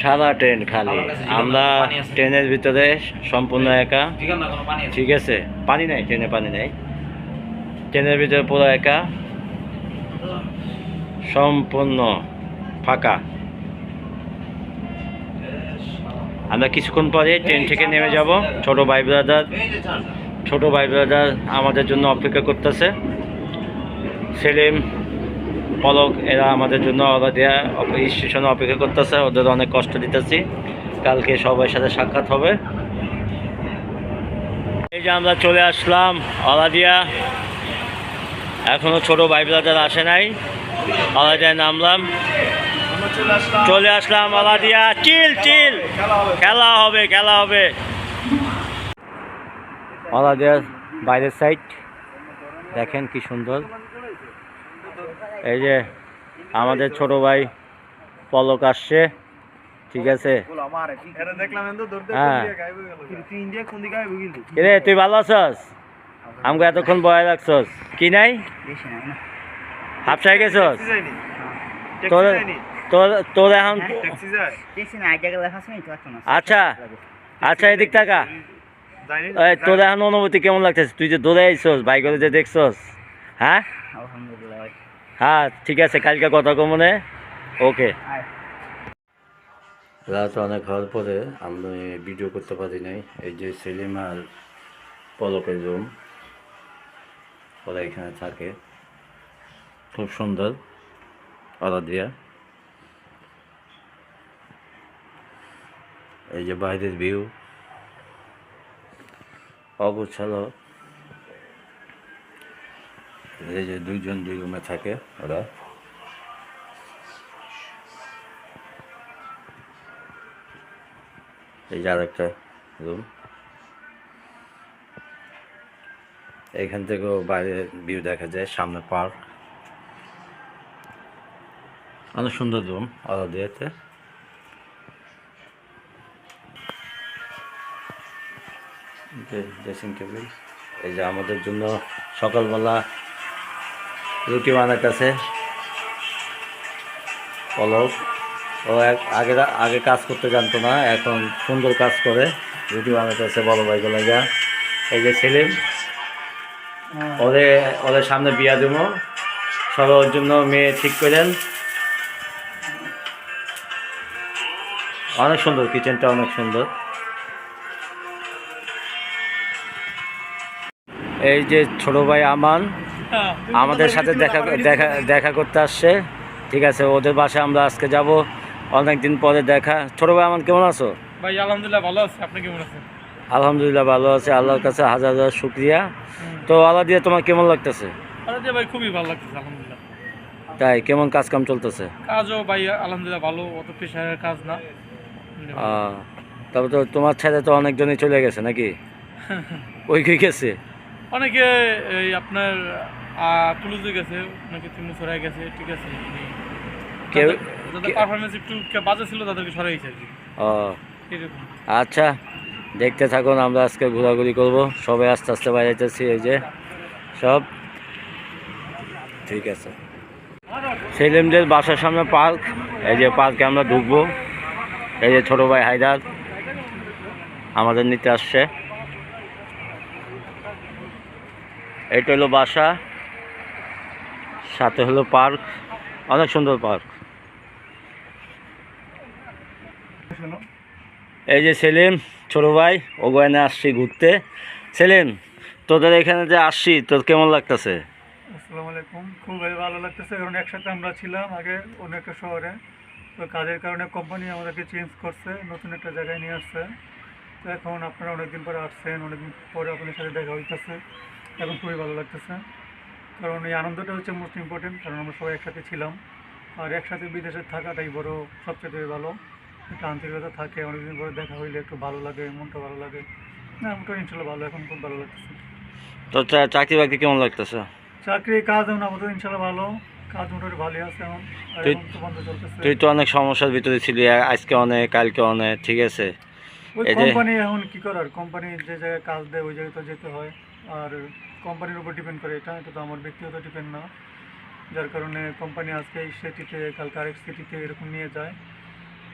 সারা train খালি। আমার? ট্রেনের ভিতরে সম্পূর্ণ একা। ঠিক আছে পানি নাই ট্রেনে পানি নাই। ট্রেনের ভিতরে পুরো একা। সম্পূর্ণ ফাঁকা। আমরা কিছুক্ষণ পরে ট্রেন থেকে নেমে যাব। ছোট ভাই ব্রাদার। ছোট ভাই ব্রাদার আমাদের জন্য অপেক্ষা করতেছে। সেলিম পলক এরা আমাদের জন্য ওরা দেওয়া স্টেশনে অপেক্ষা করতেছে, ওদের অনেক কষ্ট দিতেছি। কালকে সবার সাথে সাক্ষাৎ হবে। এই যে আমরা চলে আসলাম অলাদিয়া এখনও ছোট ভাই ব্রাদার আসে নাই। অলাদিয়ায় নামলাম। চলে আসলাম অলাদিয়া চিল চিল! খেলা হবে খেলা হবে। অলাদিয়ার বাইরের সাইড দেখেন কি সুন্দর। এই যে আমাদের ছোট ভাই পলক আসছে ঠিক আছে? হ্যাঁ। তুই কিরে তুই ভালো আছস? আমাকে এতক্ষণ বয়ে রাখছস কি নাই? হাফসাই গেছস? ট্যাক্সি তোর তোর তোর এখন আচ্ছা। আচ্ছা এদিক টাকা তোর এখন অনুভূতি কেমন লাগতেছে? তুই যে দৌড়ে আইসস বাইক করে যে দেখছস হ্যাঁ? হ্যাঁ ঠিক আছে কালকে কথা কমনে ওকে। রাত অনেক হওয়ার পরে আমি ভিডিও করতে পারি নাই। এই যে সেলিম আর পলকের রুম ওরা এখানে থাকে। খুব সুন্দর। ওরা দিয়া এই যে বাইরের ভিউ অগোছালো। এই যে দুইজন দুই রুমে থাকে ওরা। এই যে আরেকটা রুম। এখান থেকেও বাইরে ভিউ দেখা যায়, সামনে পার্ক। অনেক সুন্দর রুম দিয়েতে ড্রেসিং টেবিল এই যে আমাদের জন্য সকালবেলা রুটি বানাইতেছে। পলক। ও এক আগে আগে কাজ করতে জানতো না এখন সুন্দর কাজ করে রুটি বানাতে বানাইতেছে বড় ভাইকে লাগা এই যে সেলিম ওদের ওদের সামনে বিয়া দেবো। সবাই ওর জন্য মেয়ে ঠিক করেন। অনেক সুন্দর কিচেনটা অনেক সুন্দর। এই যে ছোট ভাই আমান আমাদের সাথে দেখা দেখা দেখা করতে আসছে। ঠিক আছে ওদের বাসায় আমরা আজকে যাব। অনেক দিন পরে দেখা। ছোট ভাই আমান কেমন আছো? ভাই আলহামদুলিল্লাহ ভালো আছে। আপনি কেমন আছেন? আলহামদুলিল্লাহ ভালো আছে। আল্লাহর কাছে হাজার হাজার শুক্রিয়া। তো আল্লাহ দিয়ে তোমার কেমন লাগতেছে? আরে যে ভাই খুবই ভালো লাগতেছে আলহামদুলিল্লাহ। তাই কেমন কাজ কাম চলতেছে? কাজও ভাই আলহামদুলিল্লাহ ভালো। অত প্রেশারের কাজ না। তবে তো তোমার ছেলে তো অনেকজনই চলে গেছে নাকি? ওই গেছে? অনেকে এই আপনার তুলুজে গেছে তিমুসরায় গেছে ঠিক আছে। কেউ পারফরমেন্স একটু বাজে ছিল তাদেরকে সরাইছে ও। আচ্ছা দেখতে থাকুন আমরা আজকে ঘোরাঘুরি করব। সবাই আস্তে আস্তে বাইরেতেছি এই যে সব। ঠিক আছে। সেলিমদের বাসার সামনে পার্ক এই যে পার্কে আমরা ঢুকবো। এই যে ছোটো ভাই হায়দার আমাদের নিতে আসছে। এটা হলো বাসা। সাথে হলো পার্ক, অনেক সুন্দর পার্ক। এই যে সেলিম, ছোটো ভাই ও গয়না আসছি ঘুরতে। সেলিম, তোদের এখানে যে আসছি, তোর কেমন লাগতেছে? আসসালামু আলাইকুম। খুব ভালো লাগতেছে, কারণ একসাথে আমরা ছিলাম আগে অন্য একটা শহরে। তো কাজের কারণে কোম্পানি আমাদেরকে চেঞ্জ করছে, নতুন একটা জায়গায় নিয়ে আসছে। তো এখন আপনারা অনেকদিন পরে আসছেন, অনেকদিন পরে আপনাদের সাথে দেখা হইতেছে। এখন খুবই ভালো লাগতেছে। কারণ এই আনন্দটা হচ্ছে মোস্ট ইম্পর্টেন্ট কারণ আমরা সবাই একসাথে ছিলাম। আর একসাথে বিদেশে থাকাটাই বড় সবচেয়ে ভালো। একটা আন্তরিকতা থাকে অনেকদিন পরে দেখা হইলে একটু ভালো লাগে মনটা ভালো লাগে। না মোটামুটি ইনশাল্লাহ ভালো এখন খুব ভালো লাগতেছে। চা- চাকরি বাকরি কেমন লাগতেছে? চাকরি কাজ এখন আমাদের ইনশাল্লাহ ভালো কাজ মোটামুটি ভালোই আছে এখন তুই- তো তো অনেক সমস্যার ভিতরে ছিলি আজকে অনেক কালকে অনেক ঠিক আছে? কোম্পানি এখন কি করার? কোম্পানি যে জায়গায় কাজ দেয় ওই জায়গায় তো যেতে হয়। আর কোম্পানির উপর ডিপেন্ড করে। এটা এটা তো আমার ব্যক্তিগত ডিপেন্ড না। যার কারণে কোম্পানি আজকে এই সিটিতে কালকে আরেক সিটিতে এরকম নিয়ে যায়।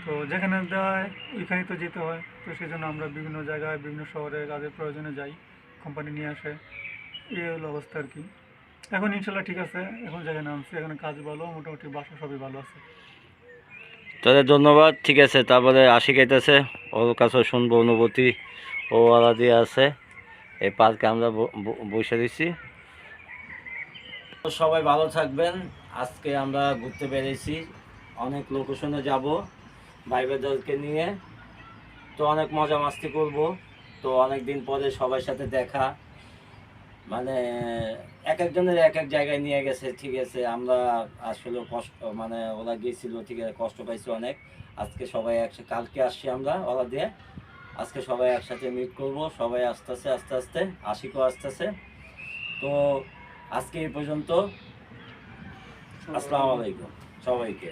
তো যেখানে দেয় ওইখানেই তো যেতে হয়। তো সেই জন্য আমরা বিভিন্ন জায়গায়, বিভিন্ন শহরে কাজের প্রয়োজনে যাই, কোম্পানি নিয়ে আসে। এই হলো অবস্থা আর কি। এখন ইনশাল্লাহ ঠিক আছে। এখন জায়গায় নামছি। এখানে কাজ ভালো, মোটামুটি বাসা সবই ভালো আছে। তাদের ধন্যবাদ। ঠিক আছে, তারপরে আশিক আইতেছে। ওর কাছে শুনব, অনুভূতি ও আলা দিয়ে আছে। এই পার্কে আমরা বসে দিছি সবাই ভালো থাকবেন। আজকে আমরা ঘুরতে বেরিয়েছি। অনেক লোকেশনে যাব ভাই বেদলকে নিয়ে। তো অনেক মজা মাস্তি করব। তো অনেক দিন পরে সবার সাথে দেখা। মানে এক একজনের এক এক জায়গায় নিয়ে গেছে, ঠিক আছে। আমরা আসলে কষ্ট মানে ওরা গিয়েছিল, ঠিক আছে, কষ্ট পাইছি অনেক। আজকে সবাই একসাথে কালকে আসছি আমরা ওরা দিয়ে। আজকে সবাই একসাথে মিট করব সবাই আস্তে আস্তে আস্তে আশিকও আসতেছে। তো আজকে এই পর্যন্ত আসসালামু আলাইকুম সবাইকে।